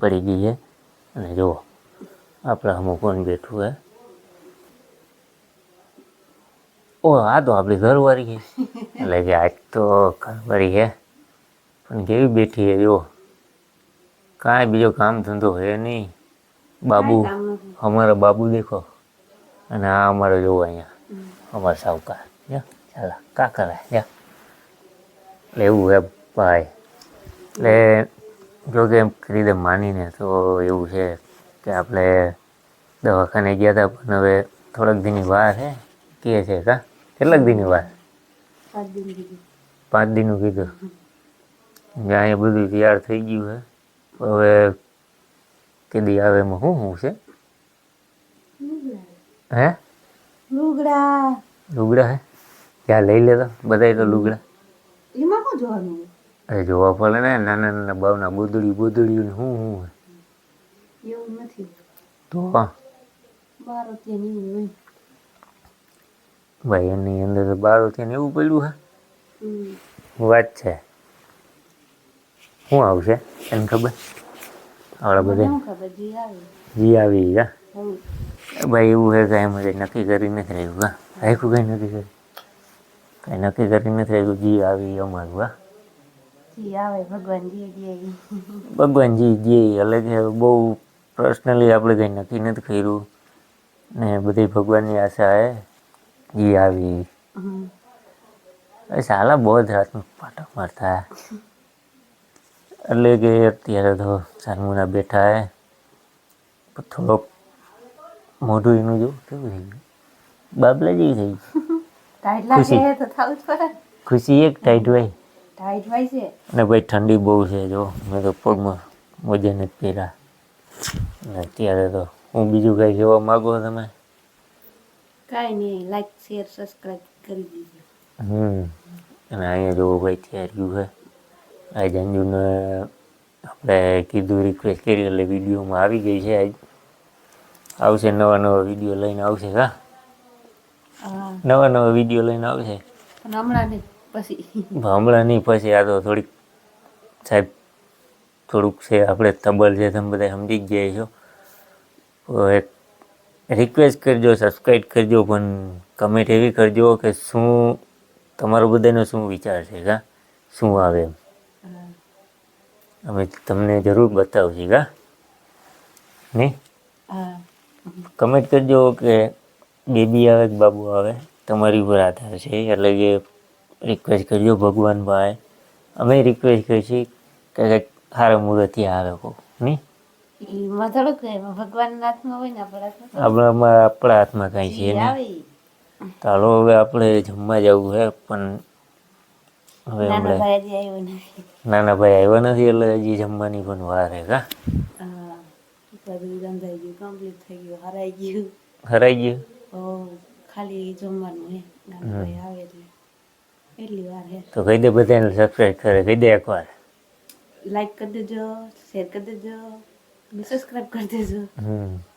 પડી ગઈ છે અને જુઓ આપણે અમુક કોણ બેઠું હે? ઓ આ તો આપણી ઘરવાળી છે એટલે કે આજ તો ઘરવાળી છે પણ કેવી બેઠી છે જુઓ કાંઈ બીજો કામ ધંધો હે નહીં. બાબુ અમારા બાબુ દેખો. અને આ અમારો જોવો અહીંયા. અમારા સાવકાર. ચાલો. કાકા જા. એટલે એવું હે ભાઈ. એટલે જો કે એમ કરી માનીને તો એવું છે કે આપણે દવાખાને ગયા હતા પણ હવે થોડાક દિનની વાર હે કે છે કા? કેટલાક દિનની વાર? પાંચ દિનનું કીધું. જ્યાં અહીંયા બધું તૈયાર થઈ ગયું છે હવે કીધી આવે એમાં શું શું છે? હે? લુગડા. લુગડા હે? ત્યાં લઈ લેતા? બધાય તો લુગડા. એમાં શું જોવાનું? અરે જોવા પડે ને નાના નાના બાવના બોદડી બોદડીયું ને શું શું હે એવું નથી તો? બાર ત્યાં એવું હોય. ભાઈ એની અંદર તો બારો થઈને એવું પડ્યું હા. વાત છે. શું આવશે? એને ખબર? આવડા બધા? જી આવી. હા. ભાઈ એવું એમ કંઈ નક્કી કરી નથી રહ્યું હા રાખ્યું કંઈ નક્કી કરી? કંઈ નક્કી કરી નથી રહ્યું? જી આવી અમારું હા જી આવે ભગવાન જે જે ભગવાનજી જે એટલે કે બહુ પર્સનલી આપણે કંઈ નક્કી નથી કર્યું. ને બધી ભગવાનની આશા હે જે આવી એ સાલા બહુ જ રાતનું પાટો મારતા. એટલે કે અત્યારે તો સાનમુના બેઠા હે. થોડોક મોઢું એનું જો કેવું થઈ ગયું. બાબલા જેવી થઈ ખુશી. એક ટાઈટ હોય. અને ભાઈ ઠંડી બહુ છે જો. મેં તો પગમાં મોજા નથી પહેર્યા. અને અત્યારે તો હું બીજું કંઈ કહેવા માગો તમે? કાંઈ નહીં લાઈક શેર સબસ્ક્રાઈબ કરી દીધું હમ. અને અહીંયા જોવો ભાઈ તૈયાર છે. આ જંજુને આપણે કીધું રિક્વેસ્ટ કરી એટલે વિડીયોમાં આવી ગઈ છે આજ. આવશે નવા નવા વીડિયો લઈને આવશે હા. નવા નવા વીડિયો લઈને આવશે? પણ હમણાં નહીં. પછી. હમણાં પછી આ તો થોડીક, સાહેબ, થોડુંક છે, આપણે તબલ છે, તમે બધા સમજી ગયા છો. એક રિક્વેસ્ટ કરજો સબસ્ક્રાઈબ કરજો, પણ કમેન્ટ એવી કરજો કે શું તમારો બધાનો શું વિચાર છે, કા? શું આવે એમ? અમે તમને જરૂર બતાવશી, કા? નહીં? કમેન્ટ કરજો કે, બેબી આવે કે બાબુ આવે? તમારી ઉપર આધાર છે, એટલે કે રિક્વેસ્ટ કરજો ભગવાન ભાઈ અમે રિક્વેસ્ટ કરીશું કે કંઈક સારા મુહૂર્તથી આવે કહો નહીં આપણા હાથમાં. આપણામાં આપણા હાથમાં કાંઈ છે ચાલો હવે આપણે જમવા જવું છે પણ હવે હમણાં નાના ભાઈ આવ્યા નથી એટલે હજી જમવાની પણ વાર હે. કા હરાઈ ગયું. હરાઈ ગયું? ખાલી જમવાનું હે. આવે એટલે. એટલી વાર હે. તો કહી દે બધાને સબસ્ક્રાઈબ કરે કહી દે એકવાર. લાઈક કરી દેજો શેર કરી દેજો અને સબસ્ક્રાઈબ કરી દેજો. હમ.